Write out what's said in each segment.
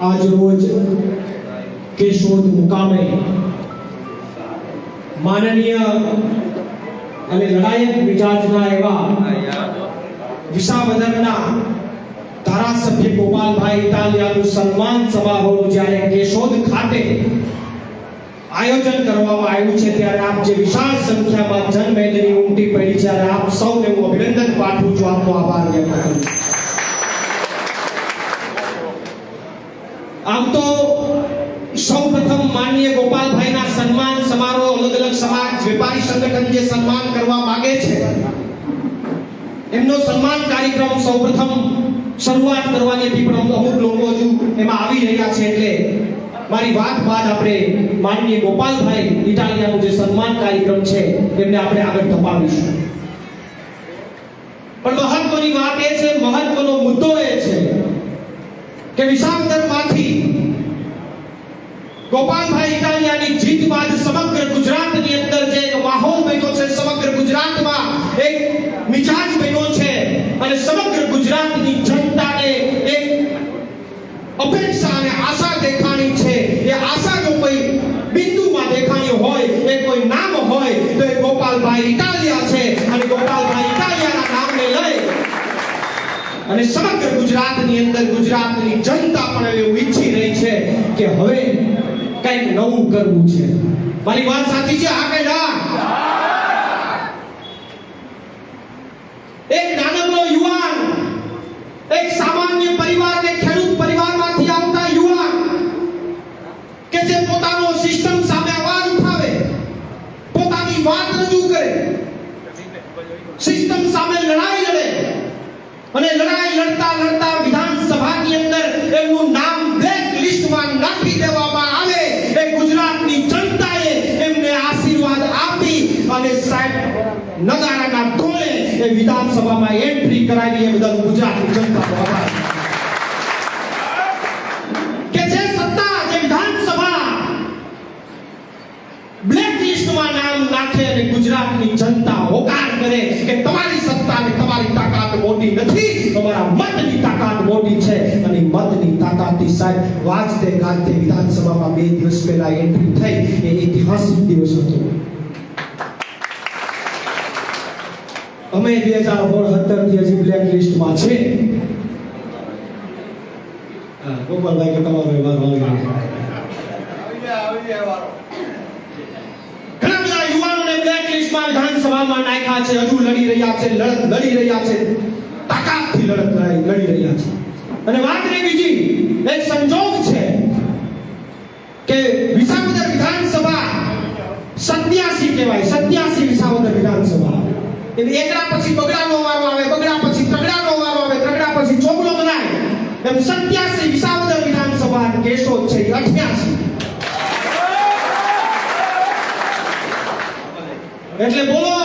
આજ રોજ કેશોદ મુકામે માનનીય અને લડાયક મિજાજના એવા વિસાવદરના ધારાસભ્ય ગોપાલભાઈ ઇટાલિયાનું સન્માન સમારોહ જ્યારે કેશોદ ખાતે આયોજન કરવામાં આવ્યું છે ત્યારે આપ જે વિશાળ સંખ્યામાં જનમેદની ઉમટી પડી છે આપ સૌને હું અભિનંદન પાઠવું છું. આપનો આભાર વ્યક્ત કરું છું આમ તો સૌપ્રથમ માનનીય ગોપાલભાઈના સન્માન સમારોહ અલગ અલગ સમાજ વેપારી સંગઠન સન્માન કરવા માંગે છે, એમનો સન્માન કાર્યક્રમ સૌપ્રથમ શરૂઆત કરવાની હતી, પણ અમુક લોકો હજુ એમાં આવી રહ્યા છે એટલે મારી વાત બાદ આપણે માનનીય ગોપાલભાઈ ઇટાલિયાનો જે સન્માન કાર્યક્રમ છે, એમને આપણે આગળ ધપાવીશું. પણ મહત્વની વાત એ છે, મહત્વનો મુદ્દો એ છે કે વિષાંતરમાંથી ગોપાલભાઈ ઇટાલિયાની જીત બાદ સમગ્ર ગુજરાતની અંદર જે એક માહોલ બન્યો છે સમગ્ર ગુજરાતમાં એક મિજાજ બન્યો છે અને સમગ્ર ગુજરાતની જનતાને એક અપેક્ષા અને આશા દેખાણી છે એ આશા કોઈ બિંદુમાં દેખાણી હોય, એ કોઈ નામ હોય, તો એ ગોપાલભાઈ ઇટાલિયા છે. અને ગોપાલભાઈ ઇટાલિયાના નામને લઈ અને સમગ્ર ગુજરાતની અંદર ગુજરાતની જનતા પણ એવું ઈચ્છી રહી છે કે હવે કંઈક નવું કરવું છે. મારી વાત સાચી છે? આ કઈ ના એક નાનકડો યુવાન એક સામાન્ય પરિવાર કે ખેડૂત પરિવારમાંથી આવતા યુવાન કે જે પોતાનો સિસ્ટમ સામે અવાજ ઉઠાવે પોતાની વાત રજૂ કરે સિસ્ટમ સામે લડાઈ લડે અને લડાઈ લડતા લડતા વિધાનસભાની અંદર એમનું નામ બ્લેક લિસ્ટમાં નાખી દેવામાં આવે. એ ગુજરાતની જનતાએ એમને આશીર્વાદ આપી અને સાહેબ નગારાના ઢોલે એ વિધાનસભામાં એન્ટ્રી કરાવી એ બદલ ગુજરાતની જનતાનો આભાર. કે જે સત્તા જે વિધાનસભા બ્લેક લિસ્ટમાં નામ નાખે અને ગુજરાતની જનતા હોકાર તમારા મતની તાકાત મોટી છે અને મતની તાકાતથી સાહેબ વાજતે ગાજતે વિધાનસભામાં બે દિવસ પહેલા એન્ટ્રી થઈ, એ ઐતિહાસિક દિવસ હતો. અમે બે હજાર સત્તરથી હજી બ્લેક લિસ્ટમાં છે ગોપાલભાઈ કે તમારો વ્યવહાર આવી બ્લેક લિસ્ટમાં વિધાનસભામાં નાખ્યા છે, હજુ લડી રહ્યા છે લડત લડી રહ્યા છે. તાકાતથી લડત લડી રહ્યા છે. અને વાત રહી બીજી એક સંજોગ છે કે વિસાવદર વિધાનસભા સત્યાસી કહેવાય, સત્યાસી વિસાવદર વિધાનસભા. એટલે એકડા પછી બગડાનો વારો આવે, બગડા પછી તગડાનો વારો આવે, તગડા પછી ચોગલો બનાય એમ સત્યાસી વિસાવદર વિધાનસભા કેશો છે અઠ્યાસી. એટલે બોલો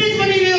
અંડરબ્રિજ બની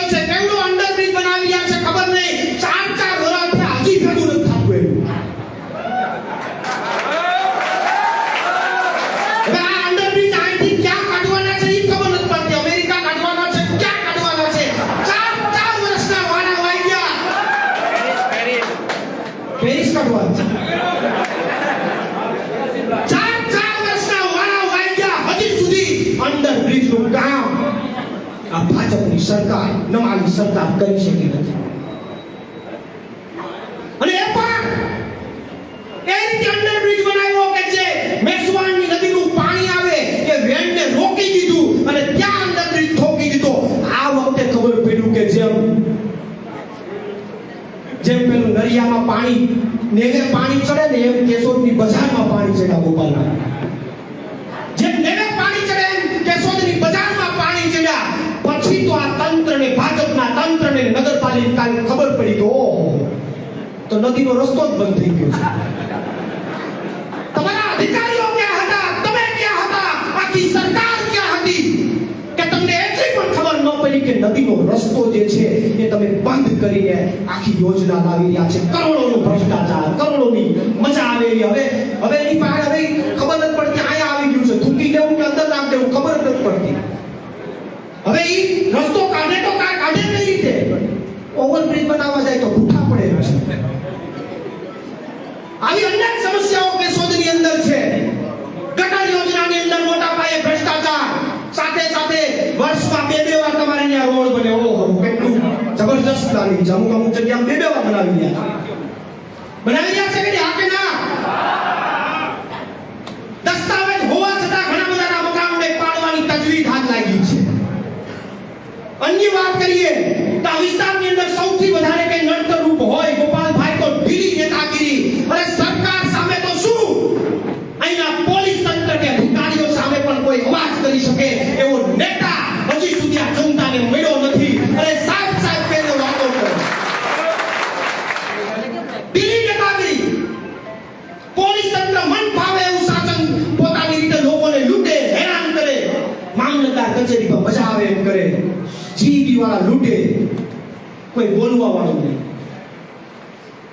ભાજપની સરકાર નવાલી સરકાર કરી શકી નથી અને એ પણ એ રીતે અંડરબ્રિજ બનાવ્યો કે જે મેસવાણની નદીનું પાણી આવે એ વેનને રોકી દીધું અને ત્યાં અંડરબ્રિજ ઠોકી દીધો. આ વખતે ખબર પડ્યું કે જેમ જેમ પેલું નરિયામાં પાણી નેવે પાણી ચડે ને એમ કેશોદની બજારમાં પાણી ચડ્યા ગોપાલભાઈ જેમ નેવે પાણી ચડે એમ કેશોદની બજારમાં પાણી ચડ્યા પછી તો આ તંત્રને ગોપાલી નગરપાલિકાને ખબર પડી કે તો નદીનો રસ્તો જ બંધ થઈ ગયો છે. તમારા અધિકારીઓ ક્યાં હતા? તમે ક્યાં હતા? આખી સરકાર ક્યાં હતી? કે તમને એટલી પણ ખબર ન પડી કે નદીનો રસ્તો જે છે એ તમે બંધ કરીને આખી યોજના લાવી રહ્યા છે. કરોડોનો ભ્રષ્ટાચાર, કરોડોની મજા આવેલી હવે હવે એની પાસે હવે ખબર જ પડતી અહીંયા આવી ગયું છે થૂકી દેવું કે અંદર નાખ દેવું ખબર જ નથી પડતી હવે એ રસ્તો કાઢે તો કા કાઢે કઈ રીતે ઓવરબ્રિજ બનાવવા જાય તો ભૂખા પડે. આવી અનેક સમસ્યાઓ કેશોદની અંદર છે. ગટર યોજનાની અંદર મોટા પાયે ભ્રષ્ટાચાર. સાથે સાથે વર્ષમાં બે બે વાર તમારે ત્યાં રોડ બને ઓહો, કેટલું જબરજસ્ત પ્લાનિંગ છે. અમુક અમુક જગ્યા બે બે વાર બનાવી રહ્યા બનાવી રહ્યા છે કે નહીં? હા કે ના. દસ્તાવેજ હોવા છતાં ઘણા બધાના મકાનોને પાડવાની તજવીજ હાથ લાગી. અન્ય વાત કરીએ તો આ વિસ્તારની અંદર સૌથી વધારે કઈ નડતર રૂપ હોય ગોપાલભાઈ તો ઢીલી નેતાગીરી. અને સરકાર સામે તો શું? અહીંના પોલીસ તંત્ર કે અધિકારીઓ સામે પણ કોઈ અવાજ કરી શકે એવો નેતા હજી સુધી આ જનતાને મળ્યો નથી. અને સાહેબ સાહેબ કહીને વાતો કરે. ઢીલી નેતાગીરી. પોલીસ તંત્ર મન ફાવે એવું શાસન પોતાની રીતે લોકોને લૂંટે હેરાન કરે મામલતદાર કચેરી પર મજા આવે એમ કરે જીબી વાળા લૂંટે, કોઈ બોલવા વાળું નહીં.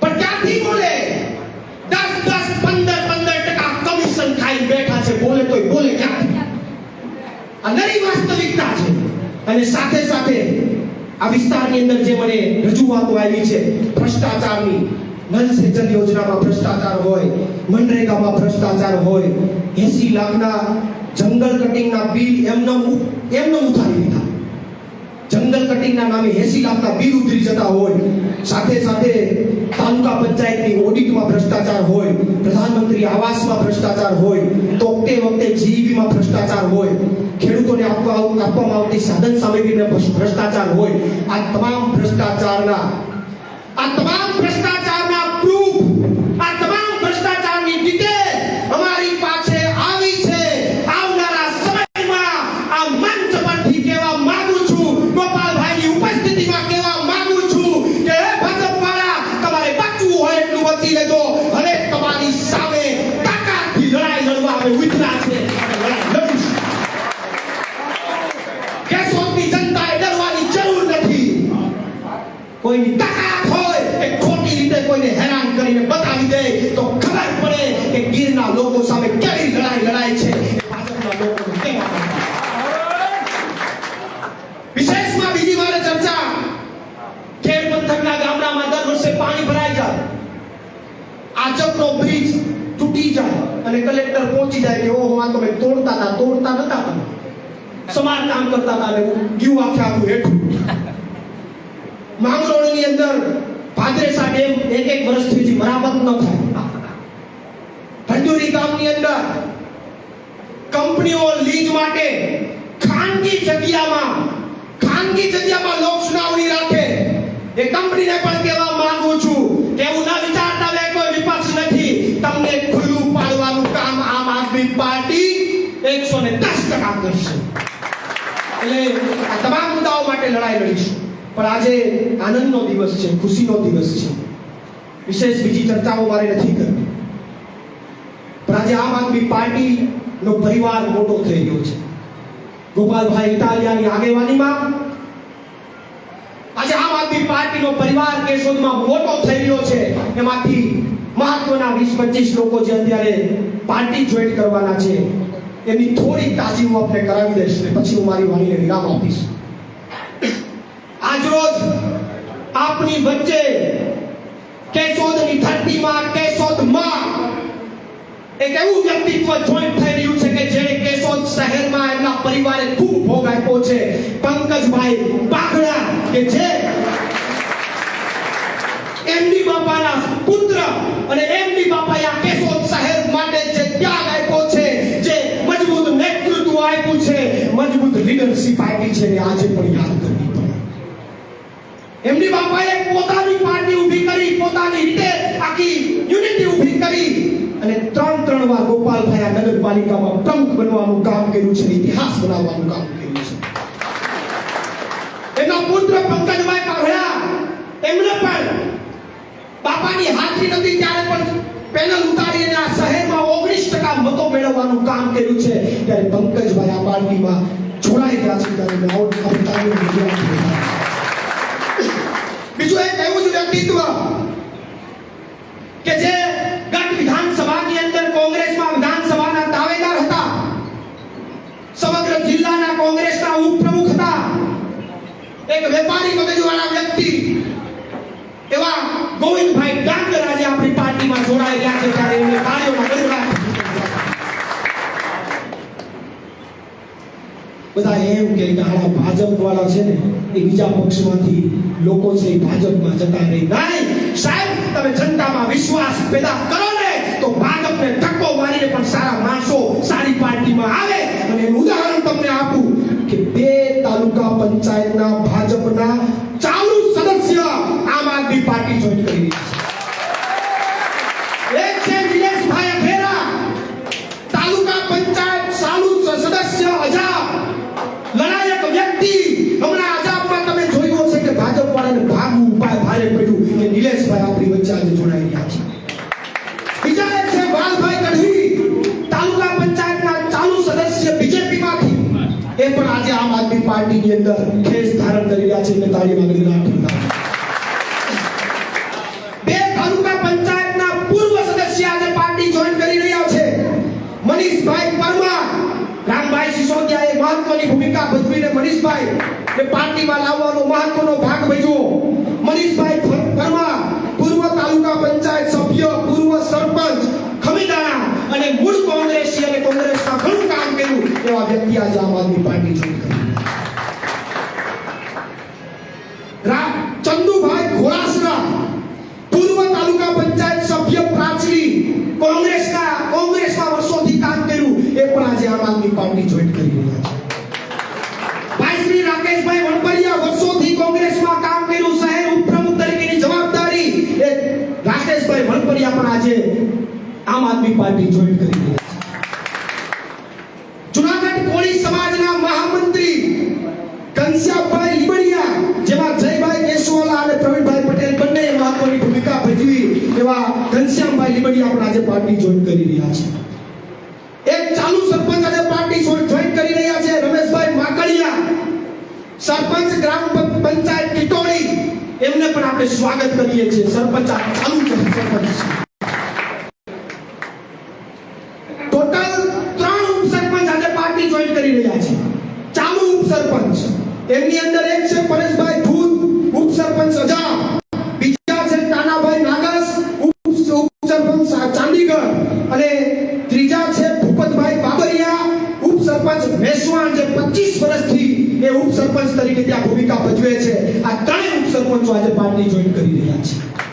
પણ ક્યાંથી બોલે? દસ દસ, પંદર પંદર ટકા કમિશન ખાઈ બેઠા છે, બોલે તો બોલે ક્યાંથી? આ નરી વાસ્તવિકતા છે. અને સાથે સાથે આ વિસ્તારની અંદર જે મને રજૂઆતો આવી છે, ભ્રષ્ટાચારની, નલ સે જલ યોજનામાં ભ્રષ્ટાચાર હોય, મનરેગામાં ભ્રષ્ટાચાર હોય, એસી લાખના જંગલ કટિંગના બિલ એમનો એમનો ઉઠાવી દીધા જંગલ કટિંગના નામે એસી લાખના બિલ ઉતરી જતા હોય. સાથે સાથે તાલુકા પંચાયતની ઓડિટમાં ભ્રષ્ટાચાર હોય, પ્રધાનમંત્રી આવાસમાં ભ્રષ્ટાચાર હોય તોકતે વખતે જીઈબીમાં ભ્રષ્ટાચાર હોય, ખેડૂતોને આપવા આપવામાં આવતી સાધન સામગ્રીને ભ્રષ્ટાચાર હોય. આ તમામ ભ્રષ્ટાચારના, આ તમામ ભ્રષ્ટાચારના કોઈની તાકાત હોય એ ખોટી રીતે કોઈને હેરાન કરીને બતાવી દે, તો ખબર પડે કે ગીરના લોકો સામે કેવી લડાઈ લડાય છે. ભાજપના લોકોને વિશેષમાં બીજી વાર ચર્ચા. ખેડ પંથકના ગામડામાં દર વર્ષે પાણી ભરાઈ જાય. આચકનો બ્રિજ તૂટી જાય અને કલેક્ટર પહોંચી જાય કે, ઓહો, આ તમે તોડતા હતા, તોડતા નતા તમે સમાજ કામ કરતા હતા અને ગયું આખે આખું હેઠું. માંગરોળની અંદર ભાદરેસા ડેમ એક એક વર્ષથી હજી મરામત ન થાય. ભંડુરી ગામની અંદર કંપનીઓ લીજ માટે ખાનગી જગ્યામાં ખાનગી જગ્યામાં લોક સુનાવણી રાખે. એ કંપનીને પણ કહેવા માંગુ છું કે એવું ના વિચારતા બે કોઈ વિપક્ષ નથી. તમને ખુલ્લું પાડવાનું કામ આમ આદમી પાર્ટી એકસો ને દસ ટકા કરશે. એટલે આ તમામ મુદ્દાઓ માટે લડાઈ લડીશું. પણ આજે આનંદનો દિવસ છે, ખુશીનો દિવસ છે. વિશેષ બીજી ચર્ચાઓ મારે નથી કરવી. પણ આજે આમ આદમી પાર્ટીનો પરિવાર મોટો થઈ ગયો છે. ગોપાલભાઈ ઇટાલિયાની આગેવાનીમાં આજે આમ આદમી પાર્ટીનો પરિવાર કેશોદમાં મોટો થઈ રહ્યો છે. એમાંથી મહત્વના વીસ, પચીસ લોકો જે અત્યારે પાર્ટી જોઈન કરવાના છે, એની થોડી તાજી હું આપને કરાવી દઈશ ને પછી હું મારી વાણીને વિરામ આપીશ. આજરોજ આપની વચ્ચે કેશોદની ધરતીમાં કેશોદમાં એક એવું વ્યક્તિત્વ જોઈન્ટ થઈ રહ્યું છે કે જેણે કેશોદ શહેરમાં એમના પરિવારે ખૂબ ભોગ આપ્યો છે. પંકજભાઈ બાગડા કે જે એમડી બાપાના પુત્ર અને એમડી બાપાએ આ કેશોદ શહેર માટે જે ત્યાગ આપ્યો છે, જે મજબૂત નેતૃત્વ આપ્યું છે, મજબૂત લીડરશિપ આપી છે આજે પણ યાદ કરવી એમની બાપાએ પોતાની પાર્ટી ઊભી કરી, પોતાની રીતે આખી યુનિટી ઊભી કરી અને ત્રણ ત્રણ વાર ગોપાલભાઈ આ નગરપાલિકામાં પ્રમુખ બનવાનું કામ કર્યું છે ઇતિહાસ બનાવવાનું કામ કર્યું છે. એમના પુત્ર પંકજભાઈ કાગડા બાપાની હાજરી નથી ત્યારે પણ પેનલ ઉતારીને આ શહેરમાં ઓગણીસ ટકા મતો મેળવવાનું કામ કર્યું છે. ત્યારે પંકજભાઈ આ પાર્ટીમાં જોડાઈ ગયા છે. ત્યારે મેં આવું આપણે તાળીઓની રજૂઆત કરી. બીજું એક એવું જ વ્યક્તિત્વ કે જે ગત વિધાનસભાની અંદર કોંગ્રેસમાં વિધાનસભાના દાવેદાર હતા સમગ્ર જિલ્લાના કોંગ્રેસના ઉપપ્રમુખ હતા એક વેપારી મગજવાળા વ્યક્તિ એવા ગોવિંદભાઈ ડાંગર આજે આપણી ગયા છે ત્યારે એમને તાળીઓના ગણગડાટ બધા એમ કે કે ભાજપ વાળા છે ને એ બીજા પક્ષમાંથી લોકો છે ભાજપમાં જતા નહીં નહીં સાહેબ, તમે જનતામાં વિશ્વાસ પેદા કરો ને. તો ભાજપને ધક્કો મારીને પણ સારા માણસો સારી પાર્ટીમાં આવે. અને એનું ઉદાહરણ તમને આપું કે બે તાલુકા પંચાયતના ભાજપના ચાલુ સદસ્ય આમ આદમી પાર્ટી જોઈન કરી રહ્યા છે એટલે બે તાલુકા પંચાયતના પૂર્વ સદસ્ય આજે પાર્ટી જોઈન કરી રહ્યા છે. મનીષભાઈ પરમાર, રામભાઈ સિસોદિયાએ મહત્વની ભૂમિકા ભજવીને મનીષભાઈ એ પાર્ટીમાં લાવવાનો મહત્વનો ભાગ ભજવો મનીષભાઈ પરમાર, પૂર્વ તાલુકા પંચાયત સભ્ય, પૂર્વ સરપંચ, ખમીદાણા અને મૂળ કોંગ્રેસી અને કોંગ્રેસમાં ઘણું કામ કર્યું એવા વ્યક્તિ આજે આમ આદમી પાર્ટી જોઈન કરી રા- ચંદુભાઈ ઘોડાસરા પૂર્વ તાલુકા પંચાયત સભ્ય પ્રાચલી કોંગ્રેસના કોંગ્રેસમાં વર્ષોથી કામ કર્યું એ પણ આજે આમ આદમી પાર્ટી જોઈન કરી રહ્યા છે ભાઈ શ્રી રાકેશભાઈ વણપરિયા વર્ષોથી કોંગ્રેસમાં કામ કર્યું શહેર ઉપપ્રમુખ તરીકેની જવાબદારી એ રાકેશભાઈ પણ આજે આમ આદમી પાર્ટી જોઈન કરી રહ્યા છે. જુનાગઢ કોળી સમાજના મહામંત્રી કંસાભાઈ લીબડિયા, જેમાં જયભાઈ કેશવાલા અને પ્રવીણભાઈ પટેલ બંને મહત્વની ભૂમિકા ભજવી એવા ઘનશ્યામભાઈ લીબડિયા પણ આજે પાર્ટી જોઈન કરી રહ્યા છે. એક ચાલુ સરપંચ આજે પાર્ટી જોઈન કરી રહ્યા છે. રમેશભાઈ માકડિયા, સરપંચ ગ્રામ એમને પણ આપણે સ્વાગત કરીએ છીએ. સરપંચ આ ચાલુ છે સરપંચ કે ઉપ સરપંચ તરીકે ત્યાં ભૂમિકા ભજવે છે. આ ત્રણેય ઉપસરપંચો આજે પાર્ટી જોઈન કરી રહ્યા છે.